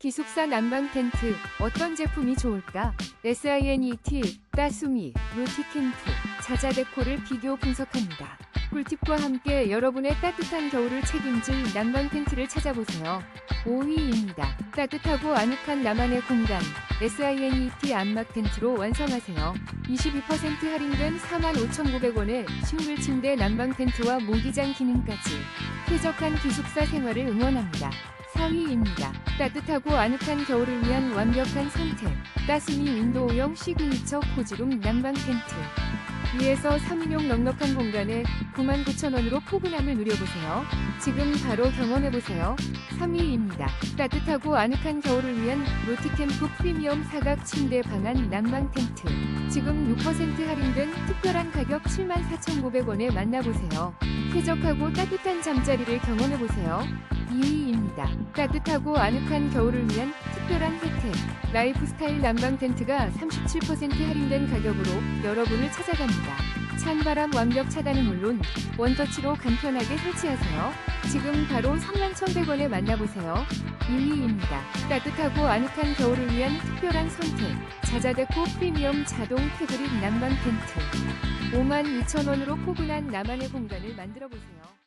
기숙사 난방 텐트 어떤 제품이 좋을까? SINET, 따수미, 루티캠프, 자자데코를 비교 분석합니다. 꿀팁과 함께 여러분의 따뜻한 겨울을 책임질 난방 텐트를 찾아보세요. 5위입니다. 따뜻하고 아늑한 나만의 공간 SINET 안막 텐트로 완성하세요. 22% 할인된 45,900원에 싱글 침대 난방 텐트와 모기장 기능까지 쾌적한 기숙사 생활을 응원합니다. 4위입니다. 따뜻하고 아늑한 겨울을 위한 완벽한 선택. 따스미 윈도우형 시그니처 코지룸 난방 텐트. 위에서 3인용 넉넉한 공간에 99,000원으로 포근함을 누려보세요. 지금 바로 경험해보세요. 3위입니다. 따뜻하고 아늑한 겨울을 위한 로티캠프 프리미엄 사각 침대 방안 난방 텐트. 지금 6% 할인된 특별한 가격 74,900원에 만나보세요. 쾌적하고 따뜻한 잠자리를 경험해보세요. 2위입니다. 따뜻하고 아늑한 겨울을 위한 특별한 혜택. 라이프스타일 난방 텐트가 37% 할인된 가격으로 여러분을 찾아갑니다. 찬바람 완벽 차단은 물론 원터치로 간편하게 설치하세요. 지금 바로 31,100원에 만나보세요. 1위입니다. 따뜻하고 아늑한 겨울을 위한 특별한 선택. 자자데코 프리미엄 자동 패브릭 난방 텐트. 52,000원으로 포근한 나만의 공간을 만들어 보세요.